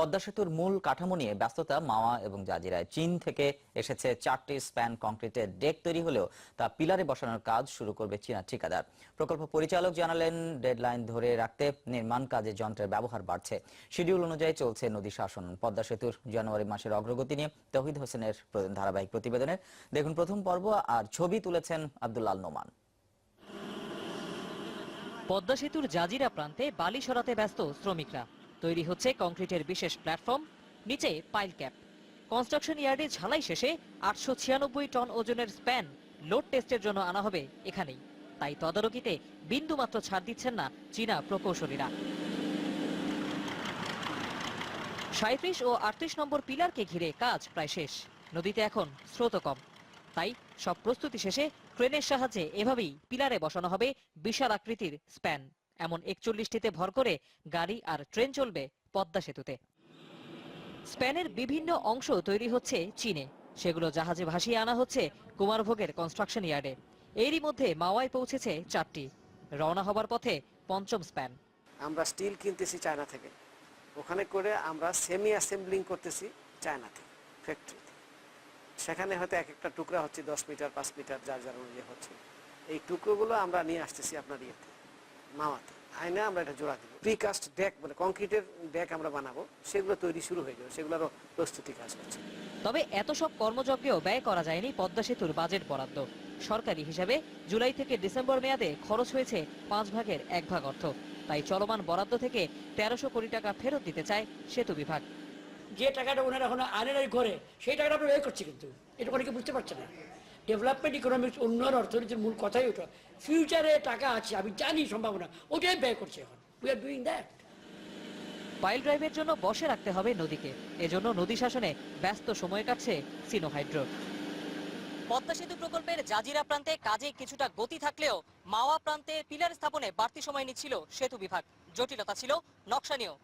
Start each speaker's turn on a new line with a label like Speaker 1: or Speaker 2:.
Speaker 1: পদ্মা সেতুর মূল কাঠামো নিয়ে ব্যস্ততা, মাওয়া এবং জাজিরায়। চীন থেকে এসেছে চারটি স্প্যান কংক্রিটের ডেক তৈরি হলেও তা পিলারে বসানোর কাজ শুরু করবে চীনা ঠিকাদার। প্রকল্প পরিচালক জানালেন, ডেডলাইন ধরে রাখতে নির্মাণ কাজে যন্ত্রের ব্যবহার বাড়ছে। শিডিউল অনুযায়ী চলছে নদী শাসন। পদ্মা সেতুর জানুয়ারি মাসের অগ্রগতি নিয়ে তহিদ হোসেনের ধারাবাহিক প্রতিবেদনের দেখুন প্রথম পর্ব আর ছবি তুলেছেন আব্দুল্লাল নোমান।
Speaker 2: পদ্মা সেতুর জাজিরা প্রান্তে বালি সরাতে ব্যস্ত শ্রমিকরা। তৈরি হচ্ছে কংক্রিটের বিশেষ প্ল্যাটফর্ম, নিচে পাইল ক্যাপ কনস্ট্রাকশন ইয়ার্ডে ঝালাই শেষে আটশো ছিয়ানব্বই টন ওজনের স্প্যান লোড টেস্টের জন্য আনা হবে এখানেই। তাই তদারকিতে বিন্দুমাত্র ছাড় দিচ্ছেন না চীনা প্রকৌশলীরা। সাঁত্রিশ ও আটত্রিশ নম্বর পিলারকে ঘিরে কাজ প্রায় শেষ। নদীতে এখন স্রোত কম। তাই সব প্রস্তুতি শেষে ক্রেনের সাহায্যে এভাবেই পিলারে বসানো হবে বিশাল আকৃতির স্প্যান এমন একচল্লিশটিতে ভর করে গাড়ি আর ট্রেন চলবে পদ্মা সেতুতে। স্প্যানের বিভিন্ন অংশ তৈরি হচ্ছে চীনে। সেগুলো জাহাজে ভাসিয়ে আনা হচ্ছে কুমারভোগের কনস্ট্রাকশন ইয়ার্ডে এরই মধ্যে মাওয়ায় পৌঁছেছে চারটি। রওনা হবার পথে পঞ্চম স্প্যান।
Speaker 3: আমরা স্টিল কিনতেছি চায়না থেকে। ওখানে করে আমরা সেমি অ্যাসেম্বলিং করতেছি চায়না থেকে ফ্যাক্টরিতে সেখানে হয়তো এক একটা টুকরা হচ্ছে দশ মিটার, পাঁচ মিটার, যার যার অনুযায়ী হচ্ছে। এই টুকরোগুলো আমরা নিয়ে আসতেছি আপনার ইয়েতে। মামাতে আইনে আমরা এটা জোড়া দিব। প্রিকাস্ট ডেক মানে কংক্রিটের ডেক আমরা বানাবো সেগুলো তৈরি শুরু হয়ে যাবে সেগুলোরও প্রস্তুতি কাজ হচ্ছে
Speaker 2: তবে এত সব কর্মযজ্ঞেও ব্যয় করা যায়নি পদ্মা সেতুর বাজেট বরাদ্দ। সরকারি হিসাবে জুলাই থেকে ডিসেম্বর মেয়াদে খরচ হয়েছে পাঁচ ভাগের এক ভাগ অর্থ। তাই চলমান বরাদ্দ থেকে তেরোশো কোটি টাকা ফেরত দিতে চায় সেতু বিভাগ।
Speaker 4: যে টাকাটা ওনারা এখন আনেরাই করে সেই টাকাটা আমরা ব্যয় করছি কিন্তু। এটা অনেকে বুঝতে পারছে না। ডেভেলপমেন্ট ইকোনমিক্স উন্নয়ন অর্থনীতির মূল কথাই ওটা। ফিউচারে টাকা আছে আমি জানি সম্ভাবনা ওটাই ব্যয় করছে এখন। We are doing that
Speaker 2: pile ড্রাইভের জন্য বসে রাখতে হবে নদীকে। এজন্য নদী শাসনে ব্যস্ত সময় কাটছে সিনোহাইড্রো পদ্মা সেতু প্রকল্পের জাজিরা প্রান্তে কাজে কিছুটা গতি থাকলেও মাওয়া প্রান্তে পিলার স্থাপনে বাড়তি সময় নিচ্ছিল সেতু বিভাগ। জটিলতা ছিল নকশা নিয়েও।